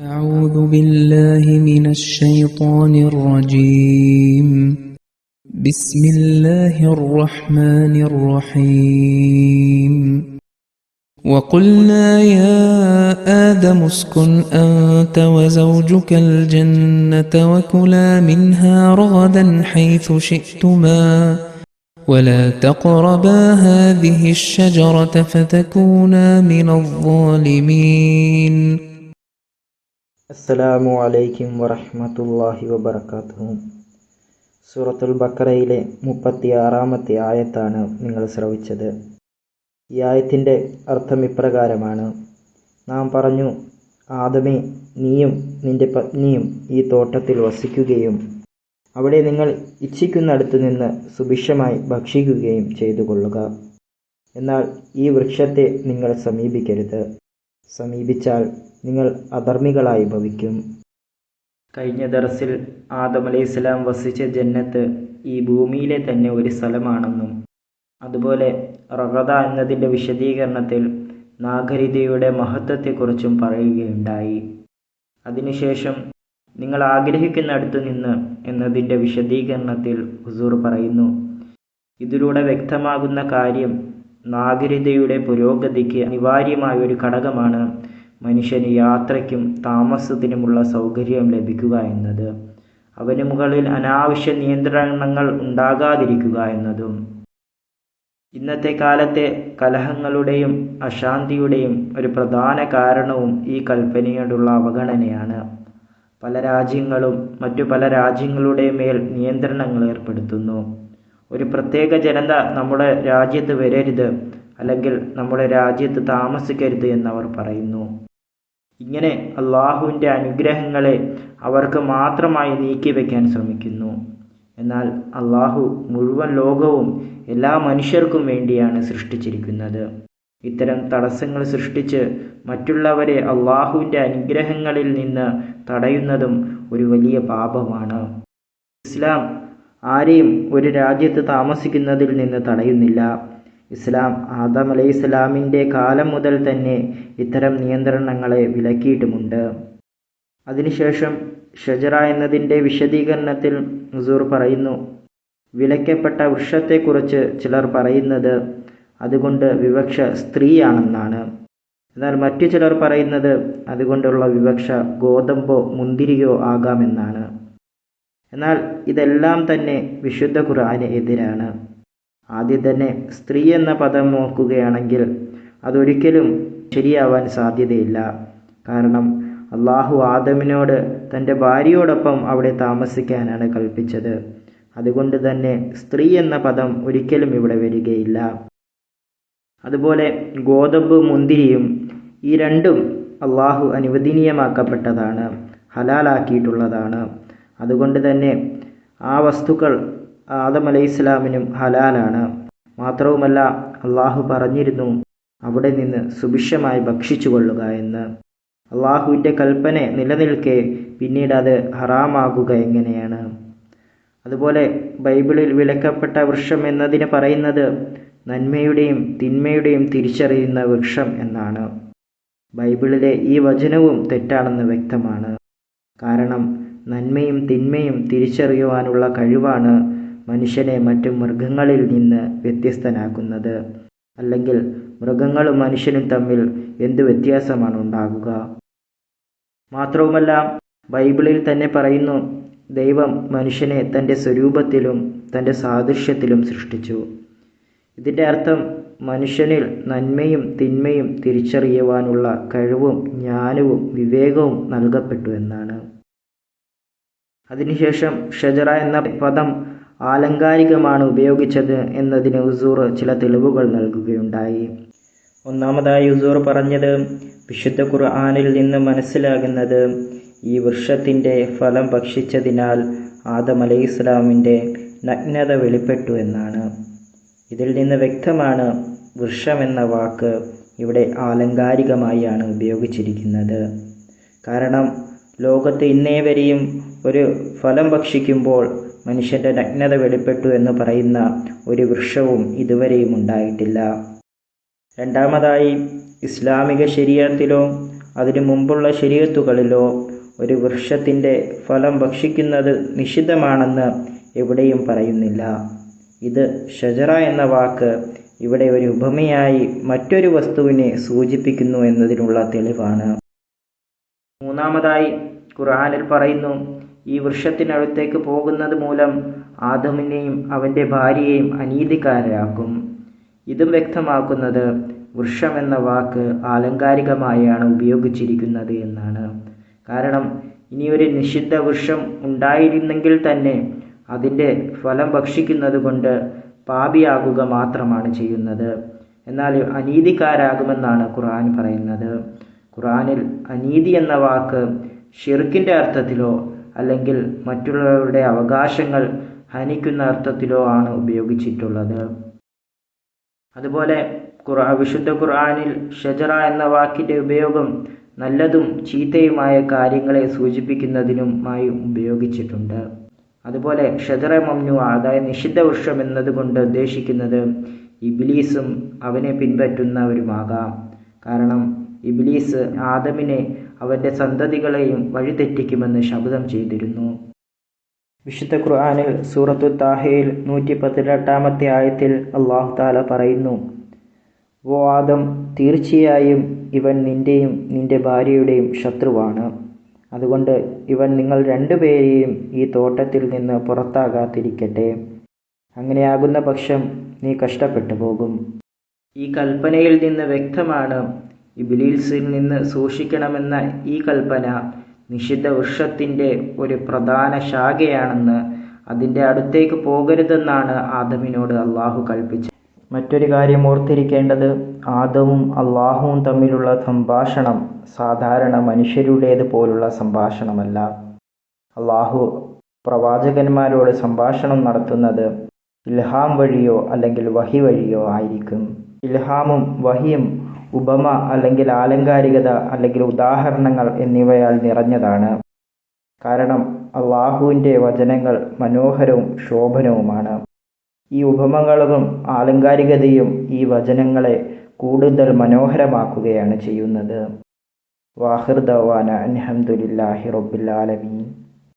أعوذ بالله من الشيطان الرجيم. بسم الله الرحمن الرحيم. وقلنا يا آدم اسكن أنت وزوجك الجنة وكلا منها رغدا حيث شئتما. ولا تقربا هذه الشجرة فتكونا من الظالمين. അസ്സലാമു അലൈക്കും വറഹ്മത്തുള്ളാഹി വബർക്കാത്തു സൂറത്തുൽ ബക്കറയിലെ മുപ്പത്തി ആറാമത്തെ ആയത്താണ് നിങ്ങൾ ശ്രവിച്ചത്. ഈ ആയത്തിന്റെ അർത്ഥം ഇപ്രകാരമാണ്. നാം പറഞ്ഞു ആദമേ നീയും നിന്റെ പത്നിയും ഈ തോട്ടത്തിൽ വസിക്കുകയും അവിടെ നിങ്ങൾ ഇച്ഛിക്കുന്നിടത്തു നിന്ന് സുഭിക്ഷമായി ഭക്ഷിക്കുകയും ചെയ്തു കൊള്ളുക എന്നാൽ ഈ വൃക്ഷത്തെ നിങ്ങൾ സമീപിക്കരുത്. സമീപിച്ചാൽ നിങ്ങൾ അധർമ്മികളായി ഭവിക്കും. കഴിഞ്ഞ ദർസിൽ ആദം അലൈഹി സ്വലാം വസിച്ച ജന്നത്ത് ഈ ഭൂമിയിലെ തന്നെ ഒരു സ്ഥലമാണെന്നും അതുപോലെ റഹദ എന്നതിന്റെ വിശദീകരണത്തിൽ നാഗരികതയുടെ മഹത്വത്തെക്കുറിച്ചും പറയുകയുണ്ടായി. അതിനുശേഷം നിങ്ങൾ ആഗ്രഹിക്കുന്നിടത്തു നിന്ന് എന്നതിന്റെ വിശദീകരണത്തിൽ ഹുസൂർ പറയുന്നു ഇതിലൂടെ വ്യക്തമാകുന്ന കാര്യം നാഗരികതയുടെ പുരോഗതിക്ക് അനിവാര്യമായ ഒരു ഘടകമാണ് മനുഷ്യന് യാത്രയ്ക്കും താമസത്തിനുമുള്ള സൗകര്യം ലഭിക്കുക എന്നത്. അവന് മുകളിൽ അനാവശ്യ നിയന്ത്രണങ്ങൾ ഉണ്ടാകാതിരിക്കുക എന്നതും ഇന്നത്തെ കാലത്തെ കലഹങ്ങളുടെയും അശാന്തിയുടെയും ഒരു പ്രധാന കാരണവും ഈ കൽപ്പനയോടുള്ള അവഗണനയാണ്. പല രാജ്യങ്ങളും മറ്റു പല രാജ്യങ്ങളുടെ മേൽ നിയന്ത്രണങ്ങൾ ഏർപ്പെടുത്തുന്നു. ഒരു പ്രത്യേക ജനത നമ്മുടെ രാജ്യത്ത് വരരുത് അല്ലെങ്കിൽ നമ്മുടെ രാജ്യത്ത് താമസിക്കരുത് എന്നവർ പറയുന്നു. ഇങ്ങനെ അള്ളാഹുവിന്റെ അനുഗ്രഹങ്ങളെ അവർക്ക് മാത്രമായി നീക്കിവെക്കാൻ ശ്രമിക്കുന്നു. എന്നാൽ അള്ളാഹു മുഴുവൻ ലോകവും എല്ലാ മനുഷ്യർക്കും വേണ്ടിയാണ് സൃഷ്ടിച്ചിരിക്കുന്നത്. ഇത്തരം തടസ്സങ്ങൾ സൃഷ്ടിച്ച് മറ്റുള്ളവരെ അള്ളാഹുവിന്റെ അനുഗ്രഹങ്ങളിൽ നിന്ന് തടയുന്നതും ഒരു വലിയ പാപമാണ്. ഇസ്ലാം ആരെയും ഒരു രാജ്യത്ത് താമസിക്കുന്നതിൽ നിന്ന് തടയുന്നില്ല. ഇസ്ലാം ആദം അലൈഹി ഇസ്ലാമിന്റെ കാലം മുതൽ തന്നെ ഇത്തരം നിയന്ത്രണങ്ങളെ വിലക്കിയിട്ടുമുണ്ട്. അതിനുശേഷം ഷജറ എന്നതിന്റെ വിശദീകരണത്തിൽ ഹുസൂർ പറയുന്നു വിലക്കപ്പെട്ട വൃക്ഷത്തെക്കുറിച്ച് ചിലർ പറയുന്നത് അതുകൊണ്ട് വിവക്ഷ സ്ത്രീയാണെന്നാണ്. എന്നാൽ മറ്റു ചിലർ പറയുന്നത് അതുകൊണ്ടുള്ള വിവക്ഷ ഗോതമ്പോ മുന്തിരിയോ ആകാമെന്നാണ്. എന്നാൽ ഇതെല്ലാം തന്നെ വിശുദ്ധ ഖുർആന് എതിരാണ്. ആദ്യം തന്നെ സ്ത്രീ എന്ന പദം നോക്കുകയാണെങ്കിൽ അതൊരിക്കലും ശരിയാവാൻ സാധ്യതയില്ല. കാരണം അള്ളാഹു ആദമിനോട് തന്റെ ഭാര്യയോടൊപ്പം അവിടെ താമസിക്കാനാണ് കൽപ്പിച്ചത്. അതുകൊണ്ട് തന്നെ സ്ത്രീ എന്ന പദം ഒരിക്കലും ഇവിടെ വരികയില്ല. അതുപോലെ ഗോതമ്പ് മുന്തിരിയും ഈ രണ്ടും അള്ളാഹു അനുവദനീയമാക്കപ്പെട്ടതാണ് ഹലാലാക്കിയിട്ടുള്ളതാണ്. അതുകൊണ്ട് തന്നെ ആ വസ്തുക്കൾ ആദം അലൈഹി ഇസ്ലാമിനും ഹലാലാണ്. മാത്രവുമല്ല അള്ളാഹു പറഞ്ഞിരുന്നു അവിടെ നിന്ന് സുഭിക്ഷമായി ഭക്ഷിച്ചു കൊള്ളുക എന്ന്. അള്ളാഹുവിന്റെ കൽപ്പന നിലനിൽക്കെ പിന്നീട് അത് ഹറാമാകുക എങ്ങനെയാണ്? അതുപോലെ ബൈബിളിൽ വിലക്കപ്പെട്ട വൃക്ഷം എന്നതിന് പറയുന്നത് നന്മയുടെയും തിന്മയുടെയും തിരിച്ചറിയുന്ന വൃക്ഷം എന്നാണ്. ബൈബിളിലെ ഈ വചനവും തെറ്റാണെന്ന് വ്യക്തമാണ്. കാരണം നന്മയും തിന്മയും തിരിച്ചറിയുവാനുള്ള കഴിവാണ് മനുഷ്യനെ മറ്റു മൃഗങ്ങളിൽ നിന്ന് വ്യത്യസ്തനാക്കുന്നത്. അല്ലെങ്കിൽ മൃഗങ്ങളും മനുഷ്യനും തമ്മിൽ എന്തു വ്യത്യാസമാണ് ഉണ്ടാകുക? മാത്രവുമല്ല ബൈബിളിൽ തന്നെ പറയുന്നു ദൈവം മനുഷ്യനെ തന്റെ സ്വരൂപത്തിലും തന്റെ സാദൃശ്യത്തിലും സൃഷ്ടിച്ചു. ഇതിന്റെ അർത്ഥം മനുഷ്യനിൽ നന്മയും തിന്മയും തിരിച്ചറിയുവാനുള്ള കഴിവും ജ്ഞാനവും വിവേകവും നൽകപ്പെട്ടു എന്നാണ്. അതിനുശേഷം ഷജറ എന്ന പദം ആലങ്കാരികമാണ് ഉപയോഗിച്ചത് എന്നതിന് ഉസൂർ ചില തെളിവുകൾ നൽകുകയുണ്ടായി. ഒന്നാമതായി ഉസൂർ പറഞ്ഞത് വിശുദ്ധ ഖുർആാനിൽ നിന്ന് മനസ്സിലാകുന്നത് ഈ വൃക്ഷത്തിന്റെ ഫലം ഭക്ഷിച്ചതിനാൽ ആദം അലൈഹി ഇസ്ലാമിന്റെ നഗ്നത വെളിപ്പെട്ടു എന്നാണ്. ഇതിൽ നിന്ന് വ്യക്തമാണ് വൃക്ഷം എന്ന വാക്ക് ഇവിടെ ആലങ്കാരികമായാണ് ഉപയോഗിച്ചിരിക്കുന്നത്. കാരണം ലോകത്ത് ഇന്നേ വരെയും ഒരു ഫലം ഭക്ഷിക്കുമ്പോൾ മനുഷ്യന്റെ നഗ്നത വെളിപ്പെട്ടു എന്ന് പറയുന്ന ഒരു വൃക്ഷവും ഇതുവരെയും ഉണ്ടായിട്ടില്ല. രണ്ടാമതായി ഇസ്ലാമിക ശരീരത്തിലോ അതിനു മുമ്പുള്ള ശരീരത്തുകളിലോ ഒരു വൃക്ഷത്തിന്റെ ഫലം ഭക്ഷിക്കുന്നത് നിഷിദ്ധമാണെന്ന് എവിടെയും പറയുന്നില്ല. ഇത് ഷജറ എന്ന വാക്ക് ഇവിടെ ഒരു ഉപമയായി മറ്റൊരു വസ്തുവിനെ സൂചിപ്പിക്കുന്നു എന്നതിനുള്ള തെളിവാണ്. മൂന്നാമതായി ഖുർആനിൽ പറയുന്നു ഈ വൃക്ഷത്തിനടുത്തേക്ക് പോകുന്നത് മൂലം ആദമിനെയും അവന്റെ ഭാര്യയെയും അനീതിക്കാരാക്കും. ഇതും വ്യക്തമാക്കുന്നത് വൃക്ഷം എന്ന വാക്ക് ആലങ്കാരികമായാണ് ഉപയോഗിച്ചിരിക്കുന്നത് എന്നാണ്. കാരണം ഇനിയൊരു നിഷിദ്ധ വൃക്ഷം ഉണ്ടായിരുന്നെങ്കിൽ തന്നെ അതിന്റെ ഫലം ഭക്ഷിക്കുന്നത് കൊണ്ട് പാപിയാകുക മാത്രമാണ് ചെയ്യുന്നത്. എന്നാൽ അനീതിക്കാരാകുമെന്നാണ് ഖുർആൻ പറയുന്നത്. ഖുർആനിൽ അനീതി എന്ന വാക്ക് ഷിർക്കിന്റെ അർത്ഥത്തിലോ അല്ലെങ്കിൽ മറ്റുള്ളവരുടെ അവകാശങ്ങൾ ഹനിക്കുന്ന അർത്ഥത്തിലോ ആണ് ഉപയോഗിച്ചിട്ടുള്ളത്. അതുപോലെ ഖുർആ വിശുദ്ധ ഖുർആാനിൽ ഷജറ എന്ന വാക്കിന്റെ ഉപയോഗം നല്ലതും ചീത്തയുമായ കാര്യങ്ങളെ സൂചിപ്പിക്കുന്നതിനുമായി ഉപയോഗിച്ചിട്ടുണ്ട്. അതുപോലെ ഷജറ മമ്നു അതായത് നിഷിദ്ധ വൃക്ഷം എന്നതുകൊണ്ട് ഉദ്ദേശിക്കുന്നത് ഇബിലീസും അവനെ പിൻപറ്റുന്നവരുമാകാം. കാരണം ഇബിലീസ് ആദമിനെ അവന്റെ സന്തതികളെയും വഴിതെറ്റിക്കുമെന്ന് ശപഥം ചെയ്തിരുന്നു. വിശുദ്ധ ഖുർആനിൽ സൂറത്തു താഹയിൽ നൂറ്റി പതിനെട്ടാമത്തെ ആയത്തിൽ അള്ളാഹു താല പറയുന്നു ഓ ആദം തീർച്ചയായും ഇവൻ നിന്റെയും നിന്റെ ഭാര്യയുടെയും ശത്രുവാണ്. അതുകൊണ്ട് ഇവൻ നിങ്ങൾ രണ്ടുപേരെയും ഈ തോട്ടത്തിൽ നിന്ന് പുറത്താകാതിരിക്കട്ടെ. അങ്ങനെയാകുന്ന പക്ഷം നീ കഷ്ടപ്പെട്ടു പോകും. ഈ കൽപ്പനയിൽ നിന്ന് വ്യക്തമാണ് ഇബിലീൽസിൽ നിന്ന് സൂക്ഷിക്കണമെന്ന ഈ കൽപ്പന നിഷിദ്ധ വൃക്ഷത്തിന്റെ ഒരു പ്രധാന ശാഖയാണെന്ന് അതിന്റെ അടുത്തേക്ക് പോകരുതെന്നാണ് ആദമിനോട് അള്ളാഹു കൽപ്പിച്ചത്. മറ്റൊരു കാര്യം ഓർത്തിരിക്കേണ്ടത് ആദവും അള്ളാഹുവും തമ്മിലുള്ള സംഭാഷണം സാധാരണ മനുഷ്യരുടേത് പോലുള്ള സംഭാഷണമല്ല. അള്ളാഹു പ്രവാചകന്മാരോട് സംഭാഷണം നടത്തുന്നത് ഇൽഹാം വഴിയോ അല്ലെങ്കിൽ വഹി വഴിയോ ആയിരിക്കും. ഇൽഹാമും വഹിയും ഉപമ അല്ലെങ്കിൽ ആലങ്കാരികത അല്ലെങ്കിൽ ഉദാഹരണങ്ങൾ എന്നിവയാൽ നിറഞ്ഞതാണ്. കാരണം അള്ളാഹുവിന്റെ വചനങ്ങൾ മനോഹരവും ശോഭനവുമാണ്. ഈ ഉപമകളും ആലങ്കാരികതയും ഈ വചനങ്ങളെ കൂടുതൽ മനോഹരമാക്കുകയാണ് ചെയ്യുന്നത്. വാഹിർ ദവാന ആലമീൻ.